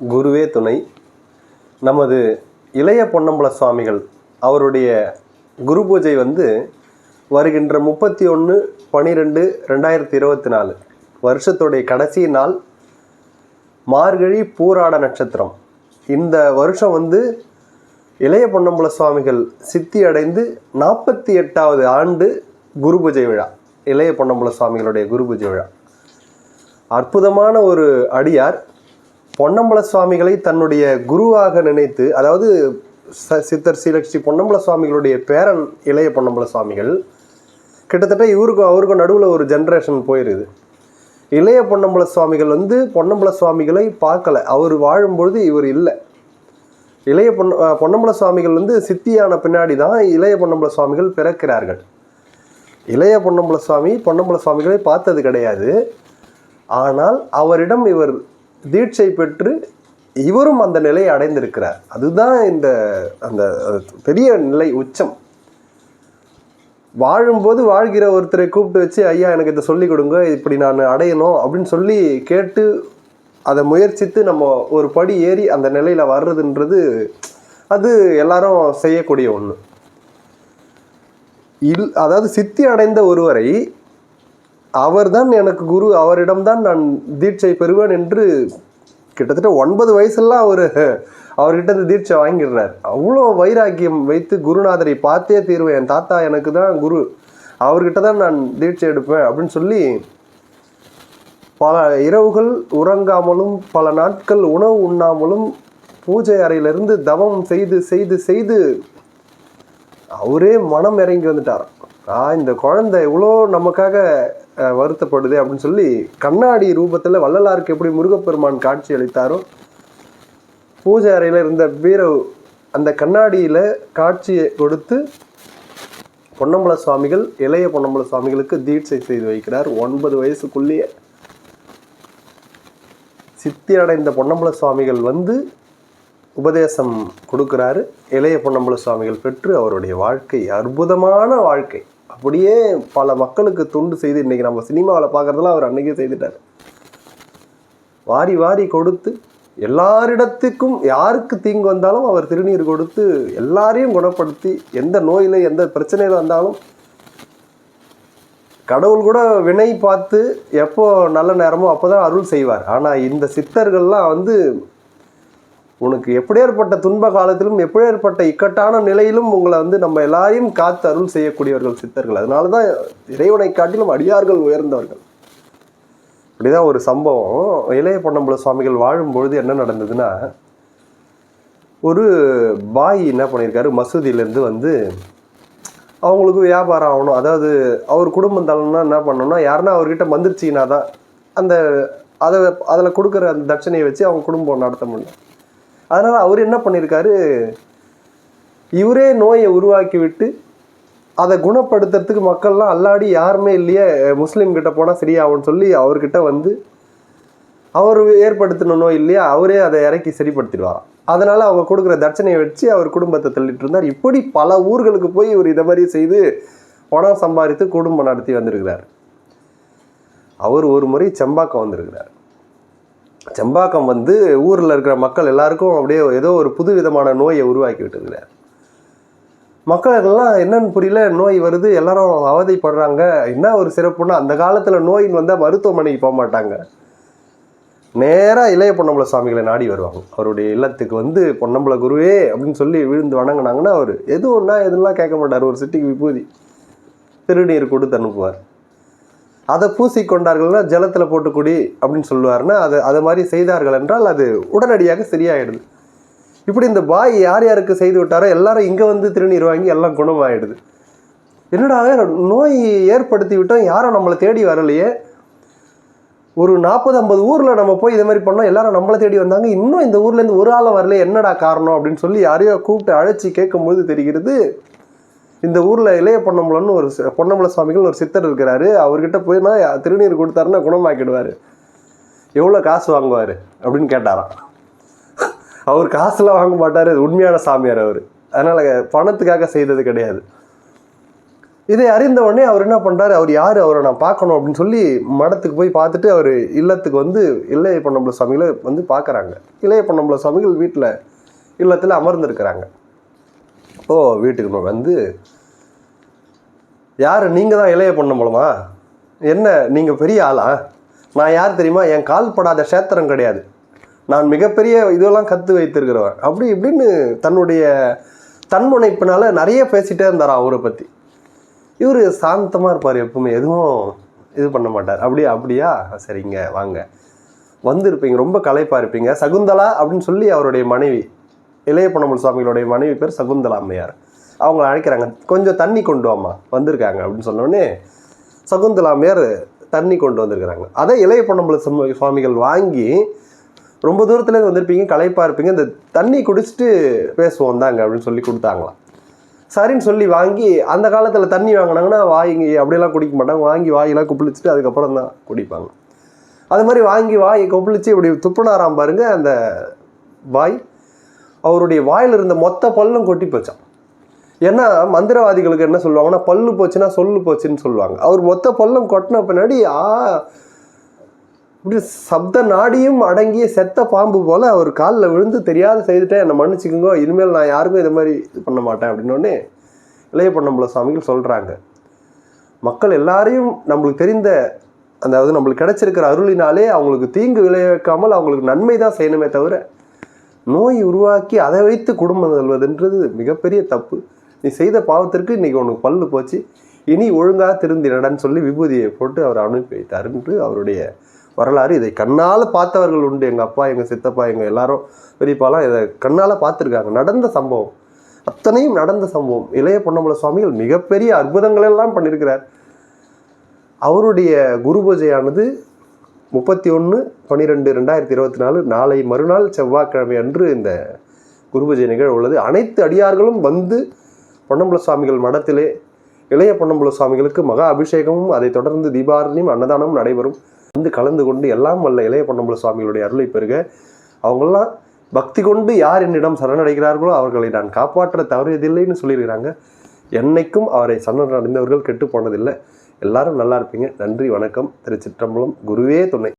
குருவே துணை. நமது இளைய பொன்னம்பல சுவாமிகள் அவருடைய குரு பூஜை வந்து வருகின்ற முப்பத்தி ஒன்று பன்னிரெண்டு ரெண்டாயிரத்தி இருபத்தி நாலு வருஷத்துடைய கடைசி நாள் மார்கழி பூராட நட்சத்திரம். இந்த வருஷம் வந்து இளைய பொன்னம்பல சுவாமிகள் சித்தி அடைந்து நாற்பத்தி எட்டாவது ஆண்டு குரு பூஜை விழா இளைய பொன்னம்பல சுவாமிகளுடைய குரு பூஜை விழா. அற்புதமான ஒரு அடியார். பொன்னம்பல சுவாமிகளை தன்னுடைய குருவாக நினைத்து அதாவது ச சித்தர் ஸ்ரீலக்ஷ்மி பொன்னம்பல சுவாமிகளுடைய பேரன் இளைய பொன்னம்பல சுவாமிகள் கிட்டத்தட்ட இவருக்கும் அவருக்கும் நடுவில் ஒரு ஜென்ரேஷன் போயிருது. இளைய பொன்னம்பல சுவாமிகள் வந்து பொன்னம்பல சுவாமிகளை பார்க்கல. அவர் வாழும்பொழுது இவர் இல்லை. இளைய பொன்ன பொன்னம்பல சுவாமிகள் வந்து சித்தியான பின்னாடி தான் இளைய பொன்னம்பல சுவாமிகள் பிறக்கிறார்கள். இளைய பொன்னம்பல சுவாமி பொன்னம்பல சுவாமிகளை பார்த்தது கிடையாது. ஆனால் அவரிடம் இவர் தீட்சை பெற்று இவரும் அந்த நிலையை அடைந்திருக்கிறார். அதுதான் இந்த அந்த பெரிய நிலை உச்சம். வாழும்போது வாழ்கிற ஒருத்தரை கூப்பிட்டு வச்சு ஐயா எனக்கு இதை சொல்லிக் கொடுங்க இப்படி நான் அடையணும் அப்படின்னு சொல்லி கேட்டு அதை முயற்சித்து நம்ம ஒரு படி ஏறி அந்த நிலையில் வர்றதுன்றது அது எல்லாரும் செய்யக்கூடிய ஒன்று இல் அதாவது சித்தி அடைந்த ஒருவரை அவர்தான் எனக்கு குரு அவரிடம்தான் நான் தீட்சை பெறுவேன் என்று கிட்டத்தட்ட ஒன்பது வயசுலாம் அவர் அவர்கிட்ட இந்த தீட்சை வாங்கிடுறார். அவ்வளோ வைராக்கியம் வைத்து குருநாதரை பார்த்தே தீர்வேன் என் தாத்தா எனக்கு தான் குரு. அவர்கிட்ட தான் நான் தீட்சை எடுப்பேன் அப்படின்னு சொல்லி பல இரவுகள் உறங்காமலும் பல நாட்கள் உணவு உண்ணாமலும் பூஜை அறையிலிருந்து தவம் செய்து செய்து செய்து அவரே மனம் இறங்கி வந்துட்டார் ஆ இந்த குழந்தை இவ்வளோ நமக்காக வருத்தப்படுது அப்படின்னு சொல்லி கண்ணாடி ரூபத்தில் வள்ளலாருக்கு எப்படி முருகப்பெருமான் காட்சி அளித்தாரோ பூஜை அறையில் இருந்த பீரவ் அந்த கண்ணாடியில் காட்சியை கொடுத்து பொன்னம்பல சுவாமிகள் இளைய பொன்னம்பல சுவாமிகளுக்கு தீட்சை செய்து வைக்கிறார். ஒன்பது வயசுக்குள்ளேயே சித்தி அடைந்த பொன்னம்பல சுவாமிகள் வந்து உபதேசம் கொடுக்குறாரு. இளைய பொன்னம்பல சுவாமிகள் பெற்று அவருடைய வாழ்க்கை அற்புதமான வாழ்க்கை. அப்படியே பல மக்களுக்கு தொண்டு செய்து இன்னைக்கு நம்ம சினிமாவில் பார்க்குறதெல்லாம் அவர் அன்றைக்கே செய்துட்டார். வாரி வாரி கொடுத்து எல்லாரிடத்துக்கும் யாருக்கு தீங்கு வந்தாலும் அவர் திருநீர் கொடுத்து எல்லாரையும் குணப்படுத்தி எந்த நோயில் எந்த பிரச்சனையில் வந்தாலும் கடவுள் கூட வினை பார்த்து எப்போ நல்ல நேரமோ அப்போ தான் அருள் செய்வார். ஆனால் இந்த சித்தர்கள்லாம் வந்து உனக்கு எப்படியேற்பட்ட துன்ப காலத்திலும் எப்படியேற்பட்ட இக்கட்டான நிலையிலும் உங்களை வந்து நம்ம எல்லாரையும் காத்து அருள் செய்யக்கூடியவர்கள் சித்தர்கள். அதனால தான் இறைவனை காட்டிலும் அடியார்கள் உயர்ந்தவர்கள். இப்படிதான் ஒரு சம்பவம். இளைய பொன்னம்பல சுவாமிகள் வாழும்பொழுது என்ன நடந்ததுன்னா ஒரு பாய் என்ன பண்ணியிருக்காரு மசூதியிலேருந்து வந்து அவங்களுக்கு வியாபாரம் ஆகணும். அதாவது அவர் குடும்பம் தள்ளணும்னா என்ன பண்ணணும்னா யாருன்னா அவர்கிட்ட வந்துருச்சிங்கன்னா தான் அந்த அதை அதில் கொடுக்குற அந்த தட்சணையை வச்சு அவங்க குடும்பம் நடத்த முடியும். அதனால் அவர் என்ன பண்ணியிருக்காரு இவரே நோயை உருவாக்கி விட்டு அதை குணப்படுத்துறதுக்கு மக்கள்லாம் அல்லாடி யாருமே இல்லையே முஸ்லீம் கிட்ட போனால் சரியாகும்னு சொல்லி அவர்கிட்ட வந்து அவர் ஏற்படுத்தின நோய் இல்லையா அவரே அதை இறக்கி சரிப்படுத்திடுவாராம். அதனால் அவங்க கொடுக்குற தட்சணையை வச்சு அவர் குடும்பத்தை தள்ளிட்டு இருந்தார் இப்படி பல ஊர்களுக்கு போய் இவர் இதை மாதிரி செய்து பணம் சம்பாதித்து குடும்பம் நடத்தி வந்திருக்கிறார். அவர் ஒரு முறை செம்பாக்கம் வந்திருக்கிறார். செம்பாக்கம் வந்து ஊரில் இருக்கிற மக்கள் எல்லாருக்கும் அப்படியே ஏதோ ஒரு புது விதமான நோயை உருவாக்கி விட்டுருக்குற மக்களுக்கெல்லாம் என்னன்னு புரியல நோய் வருது எல்லாரும் அவதிப்படுறாங்க. என்ன ஒரு சிறப்புன்னா அந்த காலத்தில் நோயின் வந்தால் மருத்துவமனைக்கு போக மாட்டாங்க. நேராக இளைய பொன்னம்பல சுவாமிகளை நாடி வருவாங்க. அவருடைய இல்லத்துக்கு வந்து பொன்னம்பல குருவே அப்படின்னு சொல்லி விழுந்து வணங்கினாங்கன்னா அவர். எதுவும்னா எதுலாம் கேட்க மாட்டார். ஒரு சிட்டிக்கு விபூதி திருநீர் கொடுத்து அனுப்புவார். அதை பூசிக்கொண்டார்கள்னா ஜலத்தில் போட்டு குடி அப்படின்னு சொல்லுவார்னா அது அதை மாதிரி செய்தார்கள் என்றால் அது உடனடியாக சரியாயிடுது. இப்படி இந்த பாய் யார் யாருக்கு செய்து விட்டாரோ எல்லாரும் இங்கே வந்து திருநீர் வாங்கி எல்லாம் குணமாயிடுது. என்னடா நோய் ஏற்படுத்தி விட்டோம் யாரும் நம்மளை தேடி வரலையே. ஒரு நாற்பது ஐம்பது ஊரில் நம்ம போய் இதே மாதிரி பண்ணோம் எல்லாரும் நம்மளை தேடி வந்தாங்க. இன்னும் இந்த ஊர்லேருந்து ஒரு ஆளும் வரல என்னடா காரணம் அப்படின்னு சொல்லி யாரையோ கூப்பிட்டு அழைச்சி கேட்கும்போது தெரிகிறது இந்த ஊரில் இளைய பொன்னம்பலம்னு ஒரு சி- பொன்னம்பல சுவாமிகள் ஒரு சித்தர் இருக்கிறாரு. அவர்கிட்ட போய்னா திருநீர் கொடுத்தாருன்னா குணமாக்கிடுவார். எவ்வளோ காசு வாங்குவார் அப்படின்னு கேட்டாராம். அவர் காசுலாம் வாங்க மாட்டார். உண்மையான சாமியார் அவர். அதனால் பணத்துக்காக செய்தது கிடையாது. இதை அறிந்த உடனே அவர் என்ன பண்ணுறாரு அவர் யார்? அவரை நான் பார்க்கணும் அப்படின்னு சொல்லி மடத்துக்கு போய் பார்த்துட்டு அவர் இல்லத்துக்கு வந்து இளைய பொன்னம்பல சுவாமிகளை வந்து பார்க்குறாங்க. இளைய பொன்னம்பல சுவாமிகள் வீட்டில் இல்லத்தில் அமர்ந்திருக்கிறாங்க. ஓ வீட்டுக்கு வந்து யார்? நீங்கள் தான் இளைய பொன்னம்பலமா என்ன நீங்கள் பெரிய ஆளா? நான் யார் தெரியுமா? என் கால் படாத சேத்திரம் கிடையாது. நான் மிகப்பெரிய இதெல்லாம் கற்று வைத்திருக்கிறவன். அப்படி இப்படின்னு தன்னுடைய தன்முனைப்பினால் நிறைய பேசிகிட்டே இருந்தாரா அவரை பற்றி இவர் சாந்தமாக இருப்பார் எப்பவுமே. எதுவும் இது பண்ண மாட்டார். அப்படியா? அப்படியா? சரிங்க வாங்க. வந்திருப்பீங்க. ரொம்ப களைப்பாக இருப்பீங்க. சகுந்தலா அப்படின்னு சொல்லி அவருடைய மனைவி இளைய பொன்னம்பல சுவாமிகளுடைய மனைவி பேர் சகுந்தலா அம்மையார். அவங்கள அழைக்கிறாங்க கொஞ்சம் தண்ணி கொண்டு வாமா வந்திருக்காங்க. அப்படின்னு சொன்னோடனே சகுந்தலாமையார் தண்ணி கொண்டு வந்திருக்கிறாங்க. அதை இளைய பொன்னம்பல சுவா- சுவாமிகள் வாங்கி ரொம்ப தூரத்துலேருந்து வந்திருப்பீங்க களைப்பாக இருப்பீங்க இந்த தண்ணி குடிச்சிட்டு பேசுவோம் தாங்க அப்படின்னு சொல்லி கொடுத்தாங்களாம். சரின்னு சொல்லி வாங்கி அந்த காலத்தில் தண்ணி வாங்கினாங்கன்னா வாங்கி அப்படியெல்லாம் குடிக்க மாட்டாங்க. வாங்கி வாயெல்லாம் குப்பிளிச்சுட்டு அதுக்கப்புறம் தான் குடிப்பாங்க. அது மாதிரி வாங்கி வாய் கொப்பிளிச்சு இப்படி துப்புனாராம் பாருங்க அந்த வாய் அவருடைய வாயில் இருந்த மொத்த பல்லும் கொட்டி போச்சான் ஏன்னா மந்திரவாதிகளுக்கு என்ன சொல்லுவாங்கன்னா பல்லு போச்சுன்னா சொல்லு போச்சுன்னு சொல்லுவாங்க. அவர் மொத்த பல்லும் கொட்டின பின்னாடி ஆ இப்படி சப்த நாடியும் அடங்கிய செத்த பாம்பு போல் அவர் காலில் விழுந்து தெரியாத செய்துட்டேன் என்னை மன்னிச்சுக்கோங்க இனிமேல் நான் யாருக்கும் இது மாதிரி இது பண்ண மாட்டேன். அப்படின்னோடனே இளைய பொன்னம்பல சுவாமிகள் சொல்கிறாங்க மக்கள் எல்லாரையும் நம்மளுக்கு தெரிந்த அதாவது நம்மளுக்கு கிடைச்சிருக்கிற அருளினாலே அவங்களுக்கு தீங்கு விளைவிக்காமல் அவங்களுக்கு நன்மை தான் செய்யணுமே தவிர நோய் உருவாக்கி அதை வைத்து குடும்பம் செல்வதுன்றது மிகப்பெரிய தப்பு. நீ செய்த பாவத்திற்கு இன்றைக்கி உனக்கு பல்லு போச்சு. இனி ஒழுங்காக திருந்தினடான்னு சொல்லி விபூதியை போட்டு அவர் அனுப்பி வைத்தாருன்ட்டு என்று அவருடைய வரலாறு இதை கண்ணால் பார்த்தவர்கள் உண்டு. எங்கள் அப்பா எங்கள் சித்தப்பா எங்கள் எல்லாரும் பெரியப்பாலாம் இதை கண்ணால் பார்த்துருக்காங்க. நடந்த சம்பவம். அத்தனையும் நடந்த சம்பவம். இளைய பொன்னம்பல சுவாமிகள் மிகப்பெரிய அற்புதங்களெல்லாம் பண்ணியிருக்கிறார் அவருடைய குரு பூஜையானது முப்பத்தி ஒன்று பன்னிரெண்டு ரெண்டாயிரத்தி இருபத்தி நாலு நாளை மறுநாள் செவ்வாய்க்கிழமை அன்று இந்த குரு பூஜை நிகழ்வு உள்ளது. அனைத்து அடியார்களும் வந்து பொன்னம்பல சுவாமிகள் மடத்திலே இளைய பொன்னம்பல சுவாமிகளுக்கு மகா அபிஷேகமும் அதைத் தொடர்ந்து தீபாரணியும் அன்னதானமும் நடைபெறும். வந்து கலந்து கொண்டு எல்லாம் வல்ல இளைய பொன்னம்பல சுவாமிகளுடைய அருளை பெறுக. அவங்கெல்லாம் பக்தி கொண்டு யார் என்னிடம் சரணடைகிறார்களோ அவர்களை நான் காப்பாற்ற தவறியதில்லைன்னு சொல்லியிருக்கிறாங்க. என்னைக்கும் அவரை சரணடைந்தவர்கள் கெட்டு போனதில்லை. எல்லாரும் நல்லா இருப்பீங்க. நன்றி வணக்கம். திருச்சிற்றம்பலம் குருவே துணை.